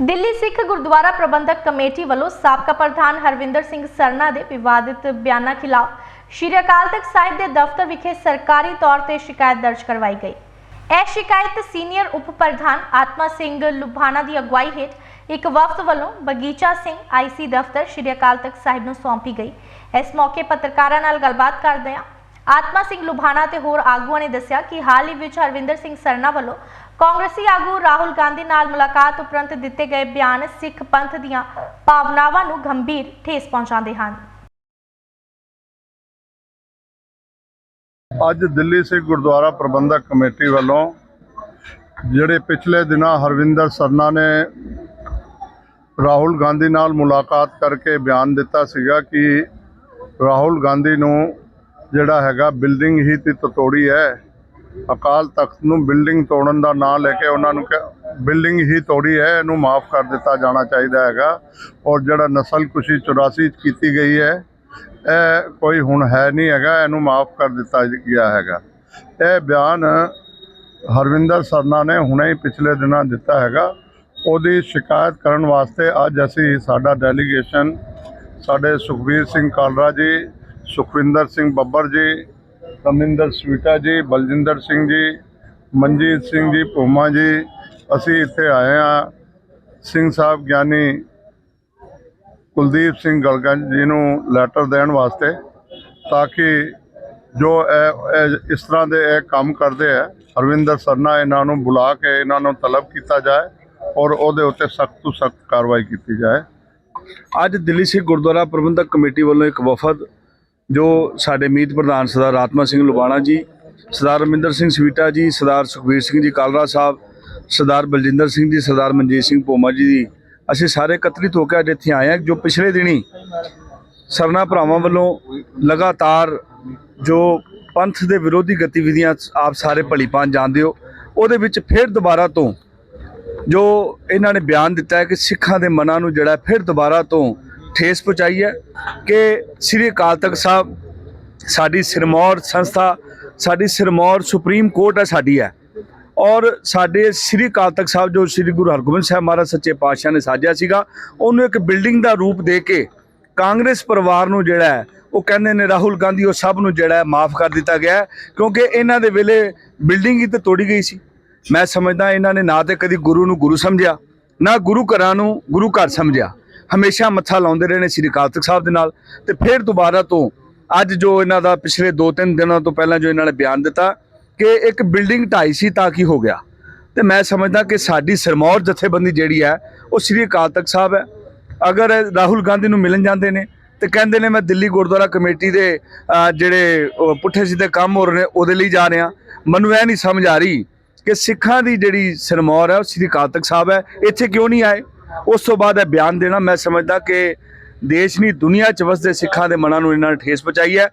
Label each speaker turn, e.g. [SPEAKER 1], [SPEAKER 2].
[SPEAKER 1] Delhi Sikh Gurdwara Prabandhak committee ਵੱਲੋਂ ਸਾਬਕਾ ਪ੍ਰਧਾਨ ਹਰਵਿੰਦਰ ਸਿੰਘ ਸਰਨਾ ਦੇ ਵਿਵਾਦਿਤ ਬਿਆਨਾਂ ਖਿਲਾਫ ਸ਼੍ਰੀ ਅਕਾਲ ਤਖਤ ਸਾਹਿਬ ਦੇ ਦਫ਼ਤਰ ਵਿਖੇ ਸਰਕਾਰੀ ਤੌਰ ਤੇ ਸ਼ਿਕਾਇਤ ਦਰਜ ਕਰਵਾਈ ਗਈ। ਇਹ ਸ਼ਿਕਾਇਤ ਸੀਨੀਅਰ ਉਪ ਪ੍ਰਧਾਨ ਆਤਮਾ ਸਿੰਘ ਲੁਭਾਣਾ ਦੀ ਅਗਵਾਈ ਹੇਠ ਇੱਕ ਵਫਦ ਵੱਲੋਂ ਬਗੀਚਾ ਸਿੰਘ ਆਈਸੀ ਦਫ਼ਤਰ ਸ਼੍ਰੀ ਅਕਾਲ ਤਖਤ ਸਾਹਿਬ ਨੂੰ ਸੌਂਪੀ ਗਈ। ਇਸ ਮੌਕੇ ਪੱਤਰਕਾਰਾਂ ਨਾਲ ਗੱਲਬਾਤ ਕਰਦਿਆਂ ਆਤਮਾ ਸਿੰਘ ਲੁਬਾਣਾ ਤੇ ਹੋਰ ਆਗੂਆਂ ਨੇ ਦੱਸਿਆ ਕਿ ਹਾਲ ਹੀ ਵਿੱਚ ਹਰਵਿੰਦਰ ਸਿੰਘ ਸਰਨਾ ਵੱਲੋਂ ਕਾਂਗਰਸੀ ਆਗੂ ਰਾਹੁਲ ਗਾਂਧੀ ਨਾਲ ਮੁਲਾਕਾਤ ਉਪਰੰਤ ਦਿੱਤੇ ਗਏ ਬਿਆਨ ਸਿੱਖ ਪੰਥ ਦੀਆਂ ਭਾਵਨਾਵਾਂ ਨੂੰ ਗੰਭੀਰ ਠੇਸ ਪਹੁੰਚਾਉਂਦੇ ਹਨ।
[SPEAKER 2] ਅੱਜ ਦਿੱਲੀ ਸਿੱਖ ਗੁਰਦੁਆਰਾ ਪ੍ਰਬੰਧਕ ਕਮੇਟੀ ਵੱਲੋਂ ਜਿਹੜੇ ਪਿਛਲੇ ਦਿਨਾਂ ਹਰਵਿੰਦਰ ਸਰਨਾ ਨੇ ਰਾਹੁਲ ਗਾਂਧੀ ਨਾਲ ਮੁਲਾਕਾਤ ਕਰਕੇ ਬਿਆਨ ਦਿੱਤਾ ਸੀਗਾ ਕਿ ਰਾਹੁਲ ਗਾਂਧੀ ਨੂੰ ਜਿਹੜਾ ਹੈਗਾ ਬਿਲਡਿੰਗ ਹੀ ਤੇ ਤੋੜੀ ਹੈ। ਅਕਾਲ ਤਖਤ ਨੂੰ ਬਿਲਡਿੰਗ ਤੋੜਨ ਦਾ ਨਾਂ ਲੈ ਕੇ ਉਹਨਾਂ ਨੂੰ ਬਿਲਡਿੰਗ ਹੀ ਤੋੜੀ ਹੈ, ਇਹਨੂੰ ਮਾਫ ਕਰ ਦਿੱਤਾ ਜਾਣਾ ਚਾਹੀਦਾ ਹੈਗਾ। ਔਰ ਜਿਹੜਾ ਨਸਲ ਕੁਸ਼ੀ 84 ਚ ਕੀਤੀ ਗਈ ਹੈ, ਇਹ ਕੋਈ ਹੁਣ ਹੈ ਨਹੀਂ ਹੈਗਾ, ਇਹਨੂੰ ਮਾਫ ਕਰ ਦਿੱਤਾ ਗਿਆ ਹੈਗਾ। ਇਹ ਬਿਆਨ ਹਰਵਿੰਦਰ ਸਰਨਾ ਨੇ ਹੁਣੇ ਹੀ ਪਿਛਲੇ ਦਿਨਾਂ ਦਿੱਤਾ ਹੈਗਾ। ਉਹਦੀ ਸ਼ਿਕਾਇਤ ਕਰਨ ਵਾਸਤੇ ਅੱਜ ਅਸੀਂ ਸਾਡਾ ਡੈਲੀਗੇਸ਼ਨ ਸਾਡੇ ਸੁਖਬੀਰ ਸਿੰਘ ਕਾਲਰਾ ਜੀ ਸੁਖਵਿੰਦਰ ਸਿੰਘ ਬੱਬਰ ਜੀ ਕਮਿੰਦਰ ਸਵੀਟਾ ਜੀ, ਬਲਜਿੰਦਰ ਸਿੰਘ ਜੀ, ਮਨਜੀਤ ਸਿੰਘ ਜੀ, ਭੂਮਾ ਜੀ, ਅਸੀਂ ਇੱਥੇ ਆਏ ਆ ਸਿੰਘ ਸਾਹਿਬ ਗਿਆਨੀ ਕੁਲਦੀਪ ਸਿੰਘ ਗਲਗੰਜ ਜੀ ਨੂੰ ਲੈਟਰ ਦੇਣ ਵਾਸਤੇ ਤਾਂ ਕਿ ਜੋ ਇਹ ਇਸ ਤਰ੍ਹਾਂ ਦੇ ਇਹ ਕੰਮ ਕਰਦੇ ਆ, ਹਰਵਿੰਦਰ ਸਰਨਾ ਇਹਨਾਂ ਨੂੰ ਬੁਲਾ ਕੇ ਇਹਨਾਂ ਨੂੰ ਤਲਬ ਕੀਤਾ ਜਾਏ ਔਰ ਉਹਦੇ ਉੱਤੇ ਸਖਤ ਤੋਂ ਸਖਤ ਕਾਰਵਾਈ ਕੀਤੀ ਜਾਏ।
[SPEAKER 3] ਅੱਜ ਦਿੱਲੀ ਸਿੱਖ ਗੁਰਦੁਆਰਾ ਪ੍ਰਬੰਧਕ ਕਮੇਟੀ ਵੱਲੋਂ ਇੱਕ ਵਫਦ ਜੋ ਸਾਡੇ ਮੀਤ ਪ੍ਰਧਾਨ ਸਰਦਾਰ ਆਤਮਾ ਸਿੰਘ ਲੁਬਾਣਾ ਜੀ, ਸਰਦਾਰ ਰਮਿੰਦਰ ਸਿੰਘ ਸਵੀਟਾ ਜੀ, ਸਰਦਾਰ ਸੁਖਬੀਰ ਸਿੰਘ ਜੀ ਕਾਲਰਾ ਸਾਹਿਬ, ਸਰਦਾਰ ਬਲਜਿੰਦਰ ਸਿੰਘ ਜੀ, ਸਰਦਾਰ ਮਨਜੀਤ ਸਿੰਘ ਪੋਮਾ ਜੀ ਦੀ, ਅਸੀਂ ਸਾਰੇ ਇਕੱਤਰਿਤ ਹੋ ਕੇ ਅੱਜ ਇੱਥੇ ਆਏ ਹਾਂ, ਜੋ ਪਿਛਲੇ ਦਿਨੀ ਸਰਨਾ ਭਰਾਵਾਂ ਵੱਲੋਂ ਲਗਾਤਾਰ ਜੋ ਪੰਥ ਦੇ ਵਿਰੋਧੀ ਗਤੀਵਿਧੀਆਂ ਆਪ ਸਾਰੇ ਭਲੀਪਾਨ ਜਾਣਦੇ ਹੋ, ਉਹਦੇ ਵਿੱਚ ਫਿਰ ਦੁਬਾਰਾ ਤੋਂ ਜੋ ਇਹਨਾਂ ਨੇ ਬਿਆਨ ਦਿੱਤਾ ਹੈ ਕਿ ਸਿੱਖਾਂ ਦੇ ਮਨਾਂ ਨੂੰ ਜਿਹੜਾ ਫਿਰ ਦੁਬਾਰਾ ਤੋਂ ਠੇਸ ਪਹੁੰਚਾਈ ਹੈ ਕਿ ਸ੍ਰੀ ਅਕਾਲ ਤਖਤ ਸਾਹਿਬ ਸਾਡੀ ਸਿਰਮੌਰ ਸੰਸਥਾ, ਸਾਡੀ ਸਿਰਮੌਰ ਸੁਪਰੀਮ ਕੋਰਟ ਹੈ ਸਾਡੀ ਹੈ। ਔਰ ਸਾਡੇ ਸ੍ਰੀ ਅਕਾਲ ਤਖਤ ਸਾਹਿਬ ਜੋ ਸ੍ਰੀ ਗੁਰੂ ਹਰਗੋਬਿੰਦ ਸਾਹਿਬ ਮਹਾਰਾਜ ਸੱਚੇ ਪਾਤਸ਼ਾਹ ਨੇ ਸਾਜਿਆ ਸੀਗਾ, ਉਹਨੂੰ ਇੱਕ ਬਿਲਡਿੰਗ ਦਾ ਰੂਪ ਦੇ ਕੇ ਕਾਂਗਰਸ ਪਰਿਵਾਰ ਨੂੰ ਜਿਹੜਾ ਹੈ, ਉਹ ਕਹਿੰਦੇ ਨੇ ਰਾਹੁਲ ਗਾਂਧੀ, ਉਹ ਸਭ ਨੂੰ ਜਿਹੜਾ ਮਾਫ ਕਰ ਦਿੱਤਾ ਗਿਆ ਹੈ, ਕਿਉਂਕਿ ਇਹਨਾਂ ਦੇ ਵੇਲੇ ਬਿਲਡਿੰਗ ਹੀ ਤੇ ਤੋੜੀ ਗਈ ਸੀ। ਮੈਂ ਸਮਝਦਾ ਇਹਨਾਂ ਨੇ ਨਾ ਤੇ ਕਦੀ ਗੁਰੂ ਨੂੰ ਗੁਰੂ ਸਮਝਿਆ, ਨਾ ਗੁਰੂ ਘਰਾਂ ਨੂੰ ਗੁਰੂ ਘਰ ਸਮਝਿਆ। ਹਮੇਸ਼ਾ ਮੱਥਾ ਲਾਉਂਦੇ ਰਹੇ ਨੇ ਸ੍ਰੀ ਅਕਾਲ ਤਖਤ ਸਾਹਿਬ ਦੇ ਨਾਲ ਤੇ ਫਿਰ ਦੁਬਾਰਾ ਤੋਂ ਅੱਜ ਜੋ ਇਹਨਾਂ ਦਾ ਪਿਛਲੇ 2-3 ਦਿਨਾਂ ਤੋਂ ਪਹਿਲਾਂ ਜੋ ਇਹਨਾਂ ਨੇ ਬਿਆਨ ਦਿੱਤਾ ਕਿ ਇੱਕ ਬਿਲਡਿੰਗ ਢਾਈ ਸੀ ਤਾਂ ਕੀ ਹੋ ਗਿਆ। ਤੇ ਮੈਂ ਸਮਝਦਾ ਕਿ ਸਾਡੀ ਸਰਮੌਰ ਜਥੇਬੰਦੀ ਜਿਹੜੀ ਹੈ, ਉਹ ਸ੍ਰੀ ਅਕਾਲ ਤਖਤ ਸਾਹਿਬ ਹੈ। ਅਗਰ ਰਾਹੁਲ ਗਾਂਧੀ ਨੂੰ ਮਿਲਣ ਜਾਂਦੇ ਨੇ ਤੇ ਕਹਿੰਦੇ ਨੇ, ਮੈਂ ਦਿੱਲੀ ਗੁਰਦੁਆਰਾ ਕਮੇਟੀ ਦੇ ਜਿਹੜੇ ਪੁੱਠੇ ਸਿੱਧੇ ਕੰਮ ਹੋ ਰਹੇ ਨੇ, ਉਹਦੇ ਲਈ ਜਾ ਰਿਹਾ। ਮੈਨੂੰ ਇਹ ਨਹੀਂ ਸਮਝ ਆ ਰਹੀ ਕਿ ਸਿੱਖਾਂ ਦੀ ਜਿਹੜੀ ਸਰਮੌਰ ਹੈ, ਉਹ ਸ੍ਰੀ ਅਕਾਲ ਤਖਤ ਸਾਹਿਬ ਹੈ। ਇੱਥੇ ਕਿਉਂ ਨਹੀਂ ਆਏ? ਉਸ ਤੋਂ ਬਾਅਦ ਇਹ ਬਿਆਨ ਦੇਣਾ, ਮੈਂ ਸਮਝਦਾ ਕਿ ਦੇਸ਼ ਨਹੀਂ, ਦੁਨੀਆ 'ਚ ਵਸਦੇ ਸਿੱਖਾਂ ਦੇ ਮਨਾਂ ਨੂੰ ਇਹਨਾਂ ਨੇ ਠੇਸ ਪਹੁੰਚਾਈ ਹੈ।